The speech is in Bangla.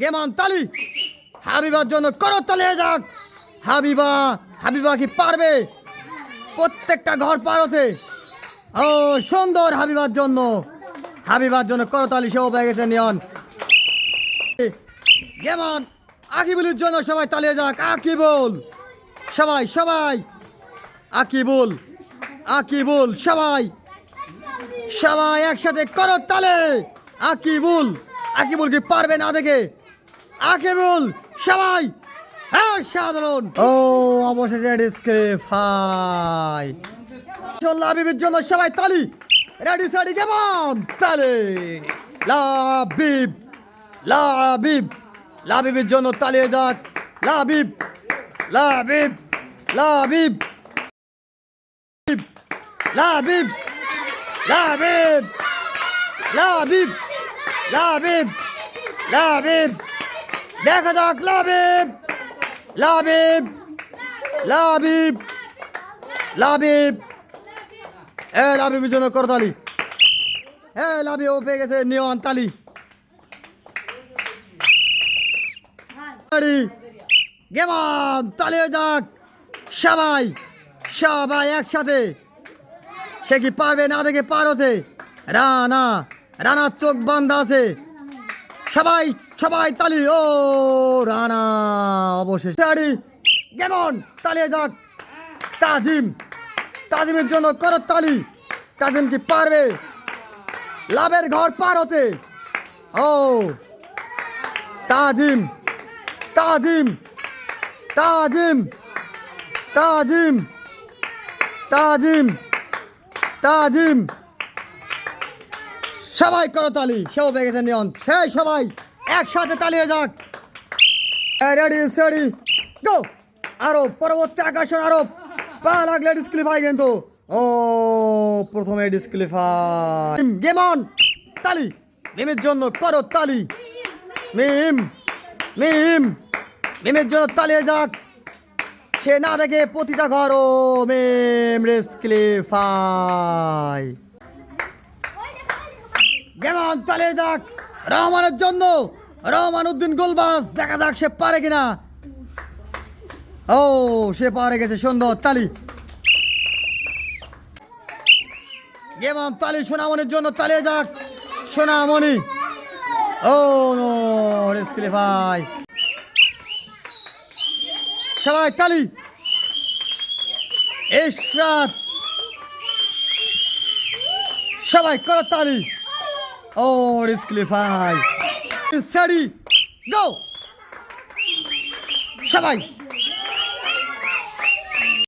গেমন তালি হাবিবার জন্য করো তালিয়ে যাক। হাবিবা হাবিবা কি পারবে? প্রত্যেকটা ঘর পার হতে। ও, সুন্দর হাবিবার জন্য। হাবিবার জন্য করতালি সেও পেয়ে গেছে, নিয়ন। যেমন আকিবুলের জন্য সবাই তালিয়ে যাক। আকিবুল, সবাই সবাই। আকিবুল আকিবুল, সবাই। সবাই একসাথে করো তালে আকিবুল আকিবুল কি পারবে না দেখে? আকিবুল সবাই। হ্যাঁ সাধারণ। ও, অবশেষে ডিসক্রিফাই লাবিবের জন্য সবাই তালি। রেডি সাডি কেমন তালি। লাবিব লাবিব, লাবিবের জন্য তালিয়ে যাক। লাবিব লাবিব লাবিব লাবিব লাবিব লাবিব লাবিব লাবিব। দেখা যাক, লাবিব লাবিব লাবিব লাবিব। এ লাবিবের জন্য করতালি এ লাবি ও পেয়ে গেছে নিয়ন তালি। রেডি। গেমান তালিয়ে যাক। সবাই সবাই একসাথে। সে কি পারবে না দেখে পার হতে? রানা, রানার চোখ বান্ধা আছে। সবাই সবাই তালি, ও রানা, অবশেষে। রেডি? গেমন, তালিয়ে যাক। তাজিম, তাজিমের জন্য করো তালি। তাজিম কি পারবে? লাভের ঘর পার হতে। ও, তাজিম তাজিম তাজিম তাজিম তাজিম তাজিম। সবাই করো তালি। সেও পেয়ে গেছে নিয়ন সেই সবাই। একসাথে তালিয়ে যাক। রেডি সেডি গো আরও পরবর্তী আকর্ষণ আরও। পা লাগলে ডিসক্লিফাই কিন্তু। ও প্রথমে ডিসক্লিফাই গেম অন তালি। মিমের জন্য করো তালি। মিম মিম মিমের জন্য তালিয়ে যাক। সে না দেখে প্রতিটা ঘর ও মিম ডিসক্লিফাই যেমন তালিয়ে যাক। রহমানের জন্য। রহমান উদ্দিন গোলবাস দেখা যাক সে পারে কিনা। ও, সে পারে গেছে সুন্দর, তালি। যেমন তালি সোনামনির জন্য তালিয়ে যাক, সোনামণি। ও, নো ডিসক্লিফাই সবাই, তালি। ইশরাত সবাই, করো তালি। ও ডিসক্লিফাই সারি গো সবাই